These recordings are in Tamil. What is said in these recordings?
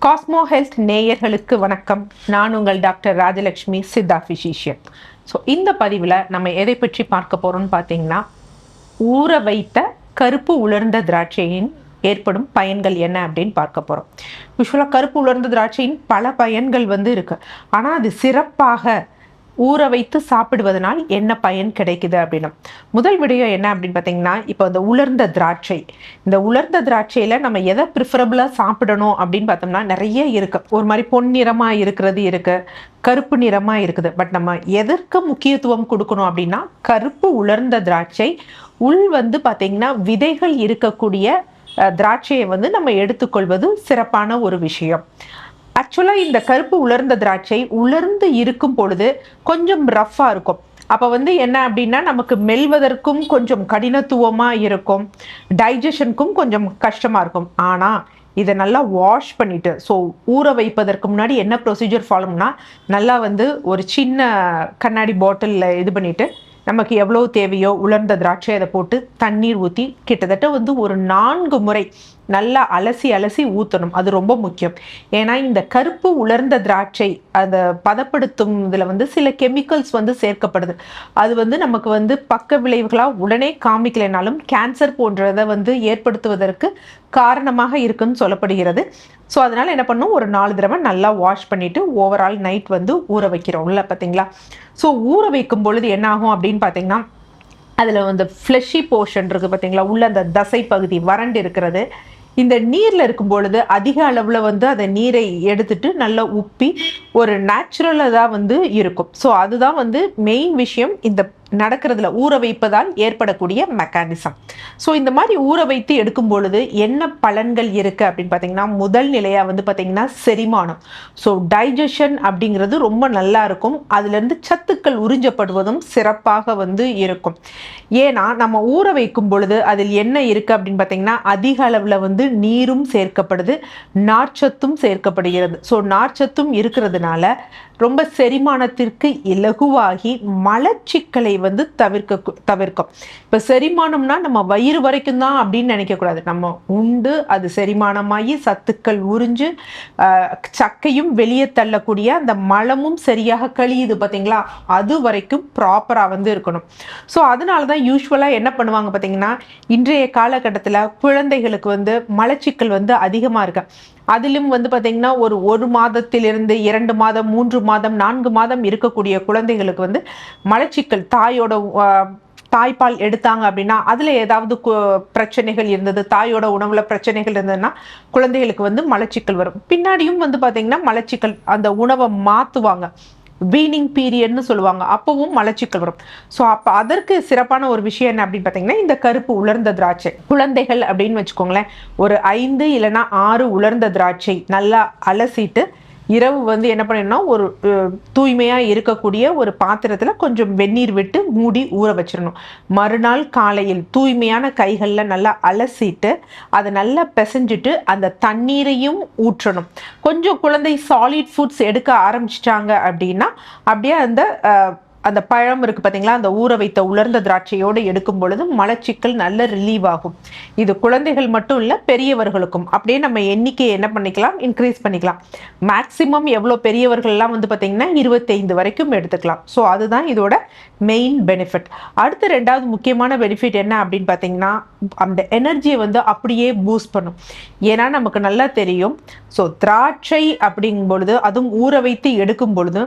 காஸ்மோ ஹெல்த் நேயர்களுக்கு வணக்கம். நான் உங்கள் doctor Rajalakshmi Siddha physician so இந்த பதிவில் நம்ம எதை பற்றி பார்க்க போகிறோம்னு பார்த்தீங்கன்னா ஊற வைத்த கருப்பு உலர்ந்த திராட்சையின் ஏற்படும் பயன்கள் என்ன அப்படின்னு பார்க்க போகிறோம் யூஸ்வலாக கருப்பு உலர்ந்த திராட்சையின் பல பயன்கள் வந்து இருக்குது ஆனால் அது சிறப்பாக ஊற வைத்து சாப்பிடுவதனால் என்ன பயன் கிடைக்குது அப்படின்னா முதல் விடயம் என்ன அப்படின்னு பார்த்தீங்கன்னா இப்போ அந்த உலர்ந்த திராட்சை. இந்த உலர்ந்த திராட்சையில் நம்ம எதை ப்ரிஃபரபுளாக சாப்பிடணும் அப்படின்னு பார்த்தோம்னா நிறைய இருக்குது ஒரு மாதிரி பொன்னிறமாக இருக்கிறது இருக்குது கருப்பு நிறமாக இருக்குது. பட் நம்ம எதற்கு முக்கியத்துவம் கொடுக்கணும் அப்படின்னா கருப்பு உலர்ந்த திராட்சை உள் வந்து பார்த்திங்கன்னா விதைகள் இருக்கக்கூடிய திராட்சையை வந்து நம்ம எடுத்துக்கொள்வது சிறப்பான ஒரு விஷயம். ஆக்சுவலாக இந்த கருப்பு உலர்ந்த திராட்சை உலர்ந்து இருக்கும் பொழுது கொஞ்சம் ரஃப்பாக இருக்கும். அப்போ வந்து என்ன அப்படின்னா நமக்கு மெல்வதற்கும் கொஞ்சம் கடினத்துவமாக இருக்கும். டைஜஷனுக்கும் கொஞ்சம் கஷ்டமாக இருக்கும். ஆனால் இதை நல்லா வாஷ் பண்ணிவிட்டு ஸோ ஊற வைப்பதற்கு முன்னாடி என்ன ப்ரொசீஜர் ஃபாலோம்னா நல்லா வந்து ஒரு சின்ன கண்ணாடி பாட்டிலில் இது பண்ணிவிட்டு நமக்கு எவ்வளோ தேவையோ உலர்ந்த திராட்சை அதை போட்டு தண்ணீர் ஊற்றி கிட்டத்தட்ட வந்து ஒரு நான்கு முறை நல்லா அலசி அலசி ஊற்றணும் அது ரொம்ப முக்கியம். ஏன்னா இந்த கருப்பு உலர்ந்த திராட்சை அதை பதப்படுத்தும் இதில் வந்து சில கெமிக்கல்ஸ் வந்து சேர்க்கப்படுது. அது வந்து நமக்கு வந்து பக்க விளைவுகளாக உடனே காமிக்கலைனாலும் கேன்சர் போன்றதை வந்து ஏற்படுத்துவதற்கு காரணமாக இருக்குன்னு சொல்லப்படுகிறது. ஸோ அதனால் என்ன பண்ணும்? ஒரு நாலு தடவை நல்லா வாஷ் பண்ணிவிட்டு ஓவரால் நைட் வந்து ஊற வைக்கிறோம்ல பார்த்தீங்களா ஸோ ஊற வைக்கும் பொழுது என்ன ஆகும் அப்படின்னு பார்த்தீங்கன்னா அதில் வந்து ஃப்ளெஷி போர்ஷன் இருக்குது பார்த்தீங்களா உள்ள அந்த தசை பகுதி வறண்டு இருக்கிறது. இந்த நீரில் இருக்கும் பொழுது அதிக அளவில் வந்து அந்த நீரை எடுத்துட்டு நல்லா உப்பி ஒரு நேச்சுரலாக தான் வந்து இருக்கும். ஸோ அதுதான் வந்து மெயின் விஷயம் இந்த நடக்கிறதுல ஊற வைப்பதால் ஏற்படக்கூடிய மெக்கானிசம் ஸோ இந்த மாதிரி ஊற வைத்து எடுக்கும் பொழுது என்ன பலன்கள் இருக்குது அப்படின்னு பார்த்தீங்கன்னா முதல் நிலையாக வந்து பார்த்தீங்கன்னா செரிமானம். ஸோ டைஜஷன் அப்படிங்கிறது ரொம்ப நல்லா இருக்கும். அதுலேருந்து சத்துக்கள் உறிஞ்சப்படுவதும் சிறப்பாக வந்து இருக்கும். ஏன்னா நம்ம ஊற வைக்கும் பொழுது அதில் என்ன இருக்குது அப்படின்னு பார்த்தீங்கன்னா அதிக அளவில் வந்து நீரும் சேர்க்கப்படுது நார்ச்சத்தும் சேர்க்கப்படுகிறது. ஸோ நார்ச்சத்தும் இருக்கிறதுனால ரொம்ப செரிமானத்திற்கு இலகுவாகி மலச்சிக்கலை வந்து தவிர்க்க தவிர்க்கும். இப்போ செரிமானம்னா நம்ம வயிறு வரைக்கும் தான் அப்படின்னு நினைக்கக்கூடாது. நம்ம உண்டு அது செரிமானமாகி சத்துக்கள் உறிஞ்சு சக்கையும் வெளியே தள்ளக்கூடிய அந்த மலமும் சரியாக கழியுது பார்த்தீங்களா அது வரைக்கும் ப்ராப்பராக வந்து இருக்கணும். ஸோ அதனால தான் யூஸ்வலாக என்ன பண்ணுவாங்க பார்த்தீங்கன்னா இன்றைய காலகட்டத்தில் குழந்தைகளுக்கு வந்து மலச்சிக்கல் வந்து அதிகமாக இருக்கு. அதிலும் வந்து பார்த்தீங்கன்னா ஒரு ஒரு மாதத்திலிருந்து இரண்டு மாதம் மூன்று மாதம் நான்கு மாதம் இருக்கக்கூடிய குழந்தைகளுக்கு வந்து மலச்சிக்கல் தாயோட தாய்ப்பால் எடுத்தாங்க அப்படின்னா அதில் ஏதாவது கு- பிரச்சனைகள் இருந்தது தாயோட உணவில் பிரச்சனைகள் இருந்ததுன்னா குழந்தைகளுக்கு வந்து மலச்சிக்கல் வரும். பின்னாடியும் வந்து பார்த்திங்கன்னா மலச்சிக்கல் அந்த உணவை மாற்றுவாங்க வீனிங் பீரியட்னு சொல்லுவாங்க. அப்பவும் மலச்சிக்கல் வரும். ஸோ அப்போ அதற்கு சிறப்பான ஒரு விஷயம் என்ன அப்படின்னு பார்த்தீங்கன்னா இந்த கருப்பு உலர்ந்த திராட்சை. குழந்தைகள் அப்படின்னு வச்சுக்கோங்களேன் ஒரு ஐந்து இல்லைன்னா ஆறு உலர்ந்த திராட்சை நல்லா அலசிட்டு இரவு வந்து என்ன பண்ணிடணும்னா ஒரு தூய்மையாக இருக்கக்கூடிய ஒரு பாத்திரத்தில் கொஞ்சம் வெந்நீர் விட்டு மூடி ஊற வச்சிடணும். மறுநாள் காலையில் தூய்மையான கைகளில் நல்லா அலசிட்டு அதை நல்லா பிசைஞ்சிட்டு அந்த தண்ணீரையும் ஊற்றணும். கொஞ்சம் குழந்தை சாலிட் ஃபுட்ஸ் எடுக்க ஆரம்பிச்சிட்டாங்க அப்படின்னா அப்படியே அந்த அந்த பழம் இருக்கு பார்த்தீங்களா அந்த ஊற வைத்த உலர்ந்த திராட்சையோடு எடுக்கும் பொழுது மலச்சிக்கல் நல்ல ரிலீவ் ஆகும். இது குழந்தைகள் மட்டும் இல்லை பெரியவர்களுக்கும். அப்படியே நம்ம எண்ணிக்கையை என்ன பண்ணிக்கலாம்? இன்க்ரீஸ் பண்ணிக்கலாம். மேக்ஸிமம் எவ்வளோ பெரியவர்கள்லாம் வந்து பார்த்தீங்கன்னா இருபத்தைந்து வரைக்கும் எடுத்துக்கலாம். ஸோ அதுதான் இதோட மெயின் பெனிஃபிட் அடுத்த ரெண்டாவது முக்கியமான பெனிஃபிட் என்ன அப்படின்னு பார்த்தீங்கன்னா அந்த எனர்ஜியை வந்து அப்படியே பூஸ்ட் பண்ணும். ஏன்னா நமக்கு நல்லா தெரியும். ஸோ திராட்சை அப்படிங்கும் பொழுது அதுவும் ஊற வைத்து எடுக்கும் பொழுது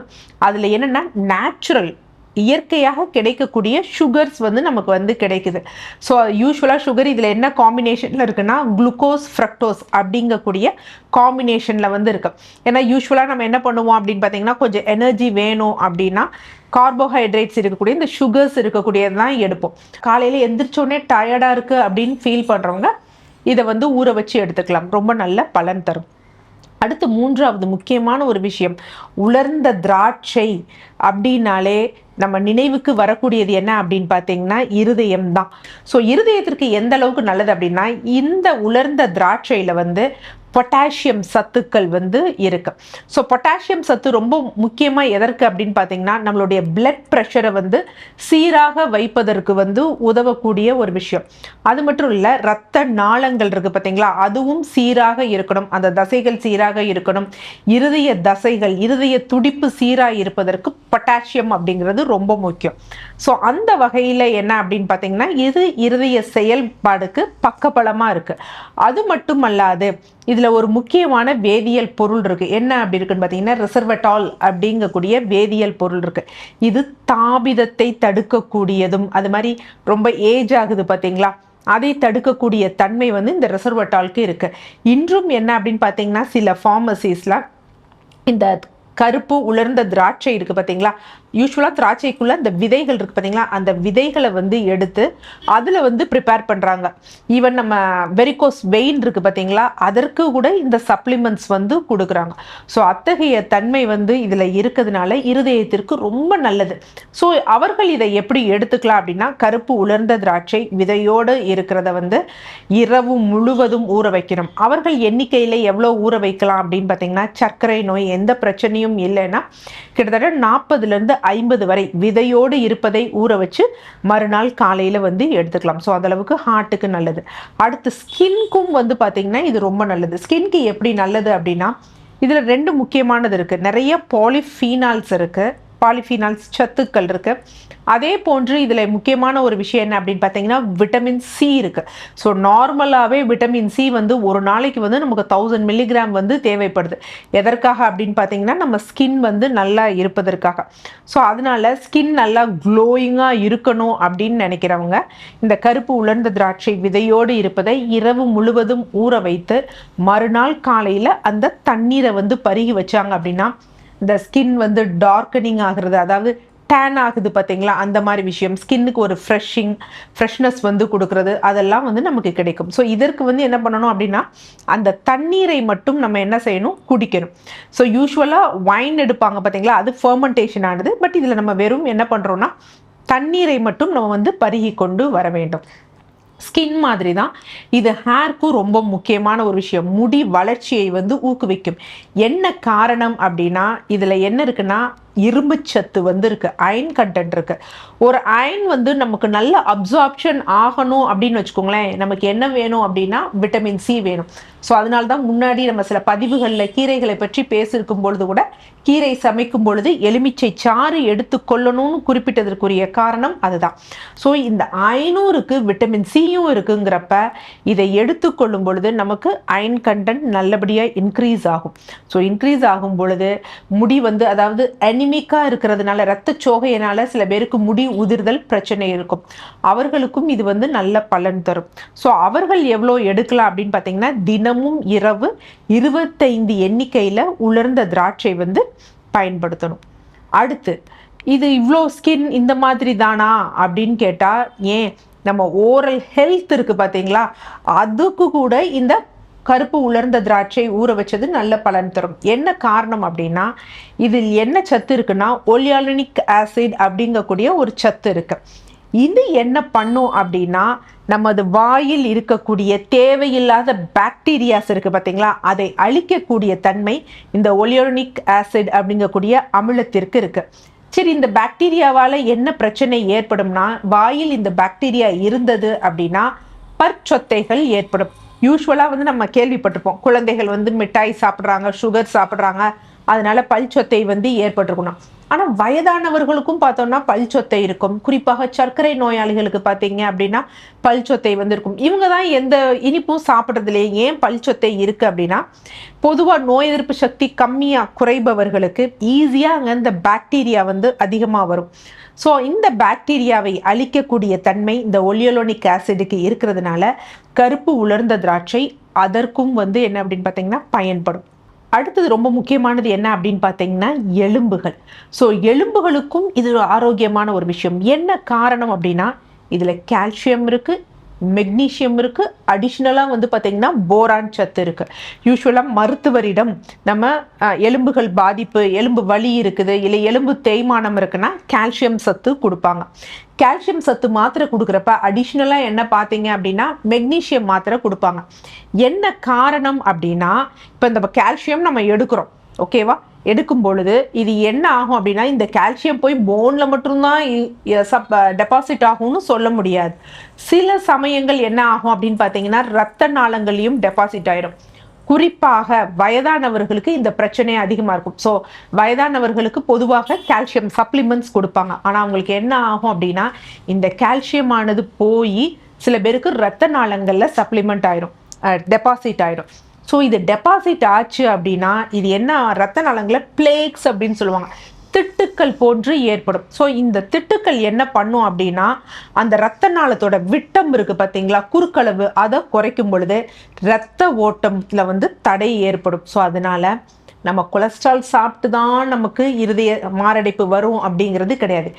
அதில் என்னென்னா நேச்சுரல் இயற்கையாக கிடைக்கக்கூடிய சுகர்ஸ் வந்து நமக்கு வந்து கிடைக்குது. ஸோ யூஸ்வலாக சுகர் இதில் என்ன காம்பினேஷனில் இருக்குன்னா குளுக்கோஸ் ஃப்ரக்டோஸ் அப்படிங்கக்கூடிய காம்பினேஷனில் வந்து இருக்குது ஏன்னா யூஸ்வலாக நம்ம என்ன பண்ணுவோம் அப்படின்னு பார்த்தீங்கன்னா கொஞ்சம் எனர்ஜி வேணும் அப்படின்னா கார்போஹைட்ரேட்ஸ் இருக்கக்கூடிய இந்த சுகர்ஸ் இருக்கக்கூடியது தான் எடுப்போம். காலையில் எந்திரிச்சோடனே டயர்டாக இருக்குது அப்படின்னு ஃபீல் பண்ணுறவங்க இதை வந்து ஊற வச்சு எடுத்துக்கலாம். ரொம்ப நல்ல பலன் தரும். அடுத்து மூன்றாவது முக்கியமான ஒரு விஷயம் உலர்ந்த திராட்சை அப்படின்னாலே நம்ம நினைவுக்கு வரக்கூடியது என்ன அப்படின்னு பார்த்தீங்கன்னா இருதயம் தான் ஸோ இருதயத்திற்கு எந்த அளவுக்கு நல்லது அப்படின்னா இந்த உலர்ந்த திராட்சையில் வந்து பொட்டாசியம் சத்துக்கள் வந்து இருக்குது ஸோ பொட்டாசியம் சத்து ரொம்ப முக்கியமாக எதற்கு அப்படின்னு பார்த்தீங்கன்னா நம்மளுடைய பிளட் ப்ரெஷரை வந்து சீராக வைப்பதற்கு வந்து உதவக்கூடிய ஒரு விஷயம். அது மட்டும் இல்லை ரத்த நாளங்கள் இருக்குது பார்த்தீங்களா அதுவும் சீராக இருக்கணும். அந்த தசைகள் சீராக இருக்கணும். இருதய தசைகள் இருதய துடிப்பு சீராக இருப்பதற்கு பொட்டாசியம் அப்படிங்கிறது ரொம்ப முக்கியம். ஸோ அந்த வகையில் என்ன அப்படின்னு பார்த்தீங்கன்னா இது இருதய செயல்பாடுக்கு பக்கபலமாக இருக்குது அது மட்டும் அல்லாது இதில் ஒரு முக்கியமான வேதியியல் பொருள் இருக்குது என்ன அப்படி இருக்குன்னு பார்த்தீங்கன்னா ரிசர்வட்டால் அப்படிங்கக்கூடிய வேதியியல் பொருள் இருக்குது இது தாபிதத்தை தடுக்கக்கூடியதும் அது மாதிரி ரொம்ப ஏஜ் ஆகுது பார்த்தீங்களா அதை தடுக்கக்கூடிய தன்மை வந்து இந்த ரிசர்வட்டாலுக்கு இருக்குது இன்றும் என்ன அப்படின்னு பார்த்தீங்கன்னா சில ஃபார்மசிஸில் இந்த கருப்பு உலர்ந்த திராட்சை இருக்குது பார்த்தீங்களா யூஸ்வலாக திராட்சைக்குள்ளே அந்த விதைகள் இருக்குது பார்த்தீங்களா அந்த விதைகளை வந்து எடுத்து அதில் வந்து ப்ரிப்பேர் பண்ணுறாங்க ஈவன் நம்ம வெரிகோஸ் வெயின் இருக்குது பார்த்தீங்களா அதற்கு கூட இந்த சப்ளிமெண்ட்ஸ் வந்து கொடுக்குறாங்க. ஸோ அத்தகைய தன்மை வந்து இதில் இருக்கிறதுனால இருதயத்திற்கு ரொம்ப நல்லது. ஸோ அவர்கள் இதை எப்படி எடுத்துக்கலாம் அப்படின்னா கருப்பு உலர்ந்த திராட்சை விதையோடு இருக்கிறத வந்து இரவு முழுவதும் ஊற வைக்கணும். அவர்கள் எண்ணிக்கையில் எவ்வளோ ஊற வைக்கலாம் அப்படின்னு பார்த்தீங்கன்னா சர்க்கரை நோய் எந்த பிரச்சனையும் இல்லைன்னா கிட்டத்தட்ட நாற்பதுலேருந்து ஐம்பது வரை விதையோடு இருப்பதை ஊற வச்சு மறுநாள் காலையில் வந்து எடுத்துக்கலாம். ஸோ அந்தளவுக்கு ஹார்ட்டுக்கு நல்லது. அடுத்து ஸ்கின்க்கும் வந்து பார்த்திங்கன்னா இது ரொம்ப நல்லது. ஸ்கின்க்கு எப்படி நல்லது அப்படின்னா இதில் ரெண்டு முக்கியமானது இருக்குது நிறைய பாலிஃபீனால்ஸ் இருக்குது பாலிஃபினால்ஸ் சத்துக்கள் இருக்குது அதே போன்று இதில் முக்கியமான ஒரு விஷயம் என்ன அப்படின்னு பார்த்தீங்கன்னா விட்டமின் சி இருக்குது ஸோ நார்மலாகவே விட்டமின் சி வந்து ஒரு நாளைக்கு வந்து நமக்கு தௌசண்ட் மில்லிகிராம் வந்து தேவைப்படுது. எதற்காக அப்படின்னு பார்த்தீங்கன்னா நம்ம ஸ்கின் வந்து நல்லா இருப்பதற்காக. ஸோ அதனால ஸ்கின் நல்லா க்ளோயிங்காக இருக்கணும் அப்படின்னு நினைக்கிறவங்க இந்த கருப்பு உலர்ந்த திராட்சை விதையோடு இருப்பதை இரவு முழுவதும் ஊற வைத்து மறுநாள் காலையில் அந்த தண்ணீரை வந்து பருகி வச்சாங்க அப்படின்னா இந்த ஸ்கின் வந்து டார்க்கனிங் ஆகுறது அதாவது டேன் ஆகுது பார்த்தீங்களா? அந்த மாதிரி விஷயம். ஸ்கின்னுக்கு ஒரு ஃப்ரெஷ்ஷிங் ஃப்ரெஷ்னஸ் வந்து கொடுக்குறது. அதெல்லாம் வந்து நமக்கு கிடைக்கும். ஸோ இதற்கு வந்து என்ன பண்ணணும் அப்படின்னா அந்த தண்ணீரை மட்டும் நம்ம என்ன செய்யணும்? குடிக்கணும். ஸோ யூஸ்வலாக வைன் எடுப்பாங்க பார்த்தீங்களா? அது ஃபர்மெண்டேஷன் ஆனது. பட் இதில் நம்ம வெறும் என்ன பண்ணுறோன்னா தண்ணீரை மட்டும் நம்ம வந்து பருகி கொண்டு வர வேண்டும். ஸ்கின் மாதிரி தான் இது ஹேர்க்கும் ரொம்ப முக்கியமான ஒரு விஷயம். முடி வளர்ச்சியை வந்து ஊக்குவிக்கும். என்ன காரணம் அப்படின்னா இதில் என்ன இருக்குன்னா இரும்பு சத்து வந்து இருக்குது அயன் கண்டென்ட் இருக்குது ஒரு அயன் வந்து நமக்கு நல்ல அப்சார்ப்ஷன் ஆகணும் அப்படின்னு வச்சுக்கோங்களேன். நமக்கு என்ன வேணும் அப்படின்னா விட்டமின் சி வேணும். ஸோ அதனால தான் முன்னாடி நம்ம சில பதிவுகளில் கீரைகளை பற்றி பேசியிருக்கும் பொழுது கூட கீரை சமைக்கும் பொழுது எலுமிச்சை சாறு எடுத்து கொள்ளணும்னு குறிப்பிட்டதற்குரிய காரணம் அதுதான். ஸோ இந்த ஐநூறுக்கு விட்டமின் சியும் இருக்குங்கிறப்ப இதை எடுத்துக்கொள்ளும் பொழுது நமக்கு அயன் கண்டென்ட் நல்லபடியாக இன்க்ரீஸ் ஆகும். ஸோ இன்க்ரீஸ் ஆகும் பொழுது முடி வந்து அதாவது அனிமிக்காக இருக்கிறதுனால ரத்த சோகையினால் சில பேருக்கு முடி உதிர்தல் பிரச்சனை இருக்கும். அவர்களுக்கும் இது வந்து நல்ல பலன் தரும். ஸோ அவர்கள் எவ்வளோ எடுக்கலாம் அப்படின்னு பார்த்தீங்கன்னா தினமும் இரவு இருபத்தைந்து எண்ணிக்கையில் உலர்ந்த திராட்சை வந்து பயன்படுத்தணும். அடுத்து இது இவ்வளோ ஸ்கின் இந்த மாதிரி தானா அப்படின்னு கேட்டால் ஏன்? நம்ம ஓரல் ஹெல்த் இருக்குது பார்த்தீங்களா அதுக்கு கூட இந்த கருப்பு உலர்ந்த திராட்சை ஊற வச்சது நல்ல பலன் தரும். என்ன காரணம் அப்படின்னா இதில் என்ன சத்து இருக்குன்னா ஒலியாலனிக் ஆசிட் அப்படிங்கக்கூடிய ஒரு சத்து இருக்குது இது என்ன பண்ணும் அப்படின்னா நமது வாயில் இருக்கக்கூடிய தேவையில்லாத பாக்டீரியாஸ் இருக்குது பார்த்தீங்களா அதை அழிக்கக்கூடிய தன்மை இந்த ஒலியோனிக் ஆசிட் அப்படிங்கக்கூடிய அமிலத்திற்கு இருக்குது சரி இந்த பாக்டீரியாவால் என்ன பிரச்சனை ஏற்படும்னா வாயில் இந்த பாக்டீரியா இருந்தது அப்படின்னா பற்சொத்தைகள் ஏற்படும். யூஸ்வலாக வந்து நம்ம கேள்விப்பட்டிருப்போம். குழந்தைகள் வந்து மிட்டாய் சாப்பிட்றாங்க சுகர் சாப்பிட்றாங்க. அதனால பல் சொத்தை வந்து ஏற்பட்டிருக்கணும். ஆனால் வயதானவர்களுக்கும் பார்த்தோம்னா பல் சொத்தை இருக்கும். குறிப்பாக சர்க்கரை நோயாளிகளுக்கு பார்த்தீங்க அப்படின்னா பல் சொத்தை வந்து இருக்கும் இவங்க தான் எந்த இனிப்பும் சாப்பிட்றதுலேயே ஏன் பல் சொத்தை இருக்குது அப்படின்னா பொதுவாக நோய் எதிர்ப்பு சக்தி கம்மியாக குறைபவர்களுக்கு ஈஸியாக அங்கே இந்த பாக்டீரியா வந்து அதிகமாக வரும். ஸோ இந்த பாக்டீரியாவை அழிக்கக்கூடிய தன்மை இந்த ஒலியலோனிக் ஆசிடுக்கு இருக்கிறதுனால கருப்பு உலர்ந்த திராட்சை அதற்கும் வந்து என்ன அப்படின்னு பார்த்தீங்கன்னா பயன்படும். அடுத்தது ரொம்ப முக்கியமானது என்ன அப்படின்னு பார்த்தீங்கன்னா எலும்புகள். ஸோ எலும்புகளுக்கும் இது ஆரோக்கியமான ஒரு விஷயம். என்ன காரணம் அப்படின்னா இதில் கால்சியம் இருக்குது மெக்னீஷியம் இருக்கு. அடிஷ்னலாக வந்து பார்த்தீங்கன்னா போரான் சத்து இருக்கு. யூஸ்வலாக மருத்துவரிடம் நம்ம எலும்புகள் பாதிப்பு எலும்பு வலி இருக்குது இல்லை எலும்பு தேய்மானம் இருக்குன்னா கால்சியம் சத்து கொடுப்பாங்க. கால்சியம் சத்து மாத்திரை கொடுக்குறப்ப அடிஷ்னலாக என்ன பார்த்தீங்க அப்படின்னா மெக்னீஷியம் மாத்திரை கொடுப்பாங்க. என்ன காரணம் அப்படின்னா இப்போ இந்த கால்சியம் நம்ம எடுக்கிறோம். ஓகேவா எடுக்கும் பொழுது இது என்ன ஆகும் அப்படின்னா இந்த கால்சியம் போய் போனில் மட்டும்தான் சப் டெபாசிட் ஆகும்னு சொல்ல முடியாது. சில சமயங்கள் என்ன ஆகும் அப்படின்னு பார்த்தீங்கன்னா ரத்த நாளங்களையும் டெபாசிட் ஆயிடும் குறிப்பாக வயதானவர்களுக்கு இந்த பிரச்சனை அதிகமாக இருக்கும். ஸோ வயதானவர்களுக்கு பொதுவாக கால்சியம் சப்ளிமெண்ட்ஸ் கொடுப்பாங்க. ஆனால் அவங்களுக்கு என்ன ஆகும் அப்படின்னா இந்த கால்சியமானது போய் சில பேருக்கு ரத்த நாளங்களில் சப்ளிமெண்ட் ஆயிரும். டெபாசிட் ஆயிடும் ஸோ இது டெபாசிட் ஆச்சு அப்படின்னா இது என்ன? ரத்த நாளங்களில் பிளேக்ஸ் அப்படின்னு சொல்லுவாங்க. திட்டுக்கள் போன்று ஏற்படும். ஸோ இந்த திட்டுக்கள் என்ன பண்ணும் அப்படின்னா அந்த ரத்த நாளத்தோட விட்டம் இருக்குது பார்த்தீங்களா? குறுக்களவு அதை குறைக்கும் பொழுது ரத்த ஓட்டத்தில் வந்து தடை ஏற்படும். ஸோ அதனால் நம்ம கொலஸ்ட்ரால் சாப்பிட்டு தான் நமக்கு இருதய மாரடைப்பு வரும் அப்படிங்கிறது கிடையாது.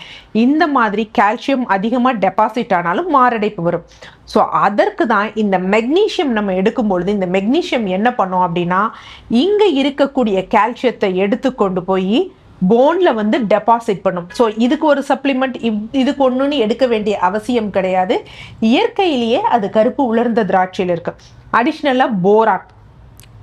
இந்த மாதிரி கால்சியம் அதிகமாக டெபாசிட் ஆனாலும் மாரடைப்பு வரும். ஸோ அதற்கு தான் இந்த மெக்னீஷியம் நம்ம எடுக்கும் பொழுது இந்த மெக்னீஷியம் என்ன பண்ணும் அப்படின்னா இங்கே இருக்கக்கூடிய கால்சியத்தை எடுத்து கொண்டு போய் போனில் வந்து டெபாசிட் பண்ணும். ஸோ இதுக்கு ஒரு சப்ளிமெண்ட் இதுக்கு ஒன்றுன்னு எடுக்க வேண்டிய அவசியம் கிடையாது. இயற்கையிலேயே அது கருப்பு உலர்ந்த திராட்சையில் இருக்குது அடிஷ்னலாக போராக்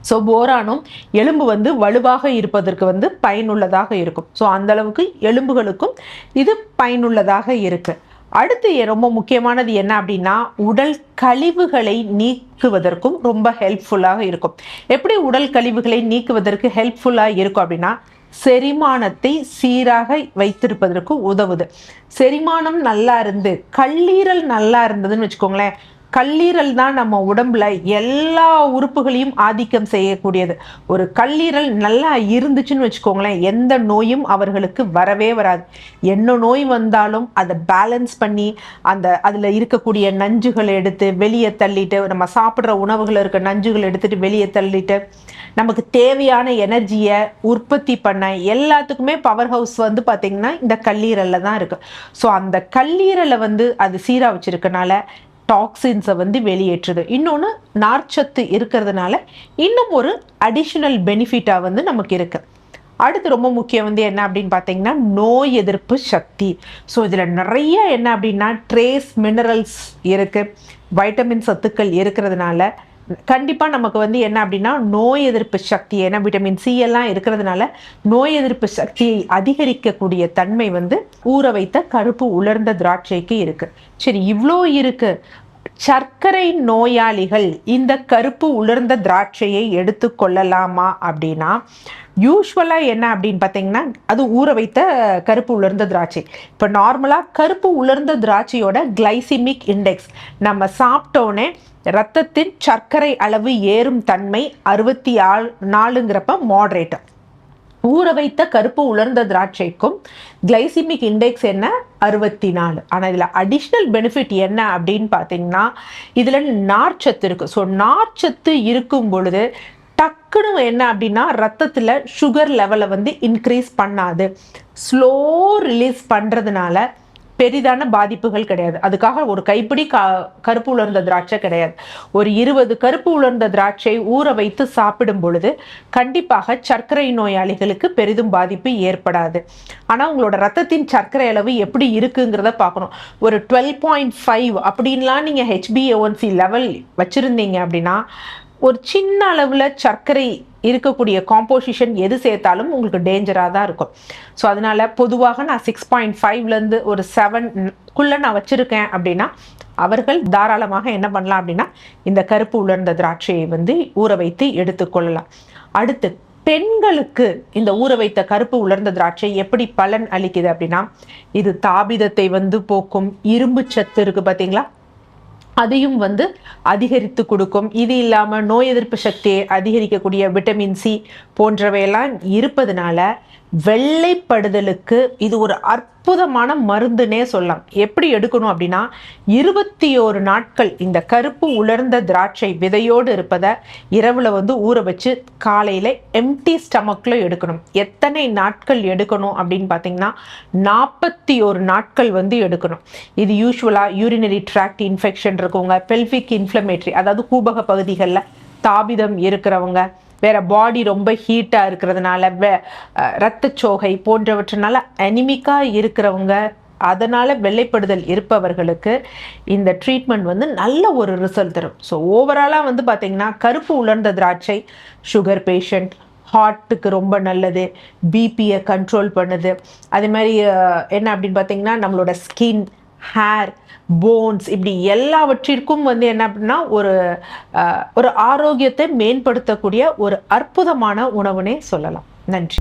ஸோ போரானும் எலும்பு வந்து வலுவாக இருப்பதற்கு வந்து பயனுள்ளதாக இருக்கும். ஸோ அந்தளவுக்கு எலும்புகளுக்கும் இது பயனுள்ளதாக இருக்குது அடுத்து ரொம்ப முக்கியமானது என்ன அப்படின்னா உடல் கழிவுகளை நீக்குவதற்கும் ரொம்ப ஹெல்ப்ஃபுல்லாக இருக்கும். எப்படி உடல் கழிவுகளை நீக்குவதற்கு ஹெல்ப்ஃபுல்லாக இருக்கும் அப்படின்னா செரிமானத்தை சீராக வைத்திருப்பதற்கு உதவுது. செரிமானம் நல்லா இருந்து கல்லீரல் நல்லா இருந்ததுன்னு வச்சுக்கோங்களேன் கல்லீரல் தான் நம்ம உடம்புல எல்லா உறுப்புகளையும் ஆதிக்கம் செய்யக்கூடியது. ஒரு கல்லீரல் நல்லா இருந்துச்சுன்னு வச்சுக்கோங்களேன் எந்த நோயும் அவர்களுக்கு வரவே வராது. என்ன நோய் வந்தாலும் அதை பேலன்ஸ் பண்ணி அந்த அதில் இருக்கக்கூடிய நஞ்சுகளை எடுத்து வெளியே தள்ளிட்டு நம்ம சாப்பிட்ற உணவுகளில் இருக்க நஞ்சுகளை எடுத்துட்டு வெளியே தள்ளிட்டு நமக்கு தேவையான எனர்ஜியை உற்பத்தி பண்ண எல்லாத்துக்குமே பவர் ஹவுஸ் வந்து பார்த்திங்கன்னா இந்த கல்லீரலில் தான் இருக்குது ஸோ அந்த கல்லீரலை வந்து அது சீராக வச்சுருக்கனால டாக்ஸின்ஸை வந்து வெளியேற்றுது. இன்னொன்று நார்ச்சத்து இருக்கிறதுனால இன்னும் ஒரு அடிஷ்னல் பெனிஃபிட்டாக வந்து நமக்கு இருக்குது அடுத்து ரொம்ப முக்கியம் வந்து என்ன அப்படின்னு பார்த்தீங்கன்னா நோய் எதிர்ப்பு சக்தி. ஸோ இதில் நிறைய என்ன அப்படின்னா ட்ரேஸ் மினரல்ஸ் இருக்குது வைட்டமின் சத்துக்கள் இருக்கிறதுனால கண்டிப்பாக நமக்கு வந்து என்ன அப்படின்னா நோய் எதிர்ப்பு சக்தி ஏன்னா விட்டமின் சி எல்லாம் இருக்கிறதுனால நோய் எதிர்ப்பு சக்தியை அதிகரிக்கக்கூடிய தன்மை வந்து ஊற வைத்த கருப்பு உலர்ந்த திராட்சைக்கு இருக்கு. சரி இவ்வளோ இருக்கு. சர்க்கரை நோயாளிகள் இந்த கருப்பு உலர்ந்த திராட்சையை எடுத்துக்கொள்ளலாமா அப்படின்னா யூஸ்வலாக என்ன அப்படின்னு பார்த்தீங்கன்னா அது ஊற வைத்த கருப்பு உலர்ந்த திராட்சை. இப்போ நார்மலாக கருப்பு உலர்ந்த திராட்சையோட கிளைசிமிக் இண்டெக்ஸ் நம்ம சாப்பிட்டோன்னே ரத்தத்தின் சர்க்கரை அளவு ஏறும் தன்மை அறுபத்தி ஆள் நாலுங்கிறப்ப மாட்ரேட் ஊற வைத்த கருப்பு உலர்ந்த திராட்சைக்கும் கிளைசிமிக் இண்டெக்ஸ் என்ன? அறுபத்தி நாலு ஆனால் இதில் அடிஷ்னல் பெனிஃபிட் என்ன அப்படின்னு பார்த்தீங்கன்னா இதில் நார்ச்சத்து இருக்குது ஸோ நார்ச்சத்து இருக்கும் பொழுது டக்குன்னு என்ன அப்படின்னா ரத்தத்தில் சுகர் லெவலை வந்து இன்க்ரீஸ் பண்ணாது. ஸ்லோ ரிலீஸ் பண்ணுறதுனால பெரிதான பாதிப்புகள் கிடையாது. அதுக்காக ஒரு கைப்பிடி கா கருப்பு உலர்ந்த திராட்சை கிடையாது. ஒரு இருபது கருப்பு உலர்ந்த திராட்சை ஊற வைத்து சாப்பிடும் பொழுது கண்டிப்பாக சர்க்கரை நோயாளிகளுக்கு பெரிதும் பாதிப்பு ஏற்படாது. ஆனால் உங்களோட ரத்தத்தின் சர்க்கரை அளவு எப்படி இருக்குங்கிறத பார்க்கணும். ஒரு டுவெல் பாயிண்ட் ஃபைவ் அப்படின்லாம் நீங்கள் ஹெச்பிஏஒன்சி லெவல் வச்சுருந்தீங்க அப்படின்னா ஒரு சின்ன அளவில் சர்க்கரை இருக்கக்கூடிய காம்போசிஷன் எது சேர்த்தாலும் உங்களுக்கு டேஞ்சராக தான் இருக்கும். ஸோ அதனால் பொதுவாக நான் சிக்ஸ் பாயிண்ட் ஃபைவ்லேருந்து ஒரு செவன்குள்ளே நான் வச்சுருக்கேன் அப்படின்னா அவர்கள் தாராளமாக என்ன பண்ணலாம் அப்படின்னா இந்த கருப்பு உலர்ந்த திராட்சையை வந்து ஊற வைத்து எடுத்துக்கொள்ளலாம் அடுத்து பெண்களுக்கு இந்த ஊற வைத்த கருப்பு உலர்ந்த திராட்சை எப்படி பலன் அளிக்குது அப்படின்னா இது தாபிதத்தை வந்து போக்கும் இரும்பு சத்து இருக்குது பார்த்தீங்களா அதையும் வந்து அதிகரித்து கொடுக்கும். இது இல்லாமல் நோய் எதிர்ப்பு சக்தியை அதிகரிக்கக்கூடிய விட்டமின் சி போன்றவையெல்லாம் இருப்பதனால வெள்ளைப்படுதலுக்கு இது ஒரு அற்புதமான மருந்துனே சொல்லலாம். எப்படி எடுக்கணும் அப்படின்னா இருபத்தி ஓரு நாட்கள் இந்த கருப்பு உலர்ந்த திராட்சை விதையோடு இருப்பதை இரவில் வந்து ஊற வச்சு காலையில் எம்டி ஸ்டமக்கில் எடுக்கணும். எத்தனை நாட்கள் எடுக்கணும் அப்படின்னு பார்த்தீங்கன்னா நாற்பத்தி ஒரு நாட்கள் வந்து எடுக்கணும். இது யூஸ்வலாக யூரினரி ட்ராக்ட் இன்ஃபெக்ஷன் இருக்கவங்க பெல்விக் இன்ஃப்ளமேட்ரி அதாவது கூபக பகுதிகளில் தாபிதம் இருக்கிறவங்க வேறு பாடி ரொம்ப ஹீட்டாக இருக்கிறதுனால ரத்தச்சோகை போன்றவற்றினால அனிமிக்காக இருக்கிறவங்க அதனால் வெள்ளைப்படுதல் இருப்பவர்களுக்கு இந்த ட்ரீட்மெண்ட் வந்து நல்ல ஒரு ரிசல்ட் தரும். ஸோ ஓவராலாக வந்து பார்த்திங்கன்னா கருப்பு உலர்ந்த திராட்சை சுகர் பேஷண்ட் ஹார்ட்டுக்கு ரொம்ப நல்லது பிபியை கண்ட்ரோல் பண்ணுது. அதே மாதிரி என்ன அப்படின்னு பார்த்தீங்கன்னா நம்மளோட ஸ்கின் ஹேர் போன்ஸ் இப்படி எல்லாவற்றிற்கும் வந்து என்ன அப்படின்னா ஒரு ஒரு ஆரோக்கியத்தை மேம்படுத்தக்கூடிய ஒரு அற்புதமான உணவுனே சொல்லலாம். நன்றி.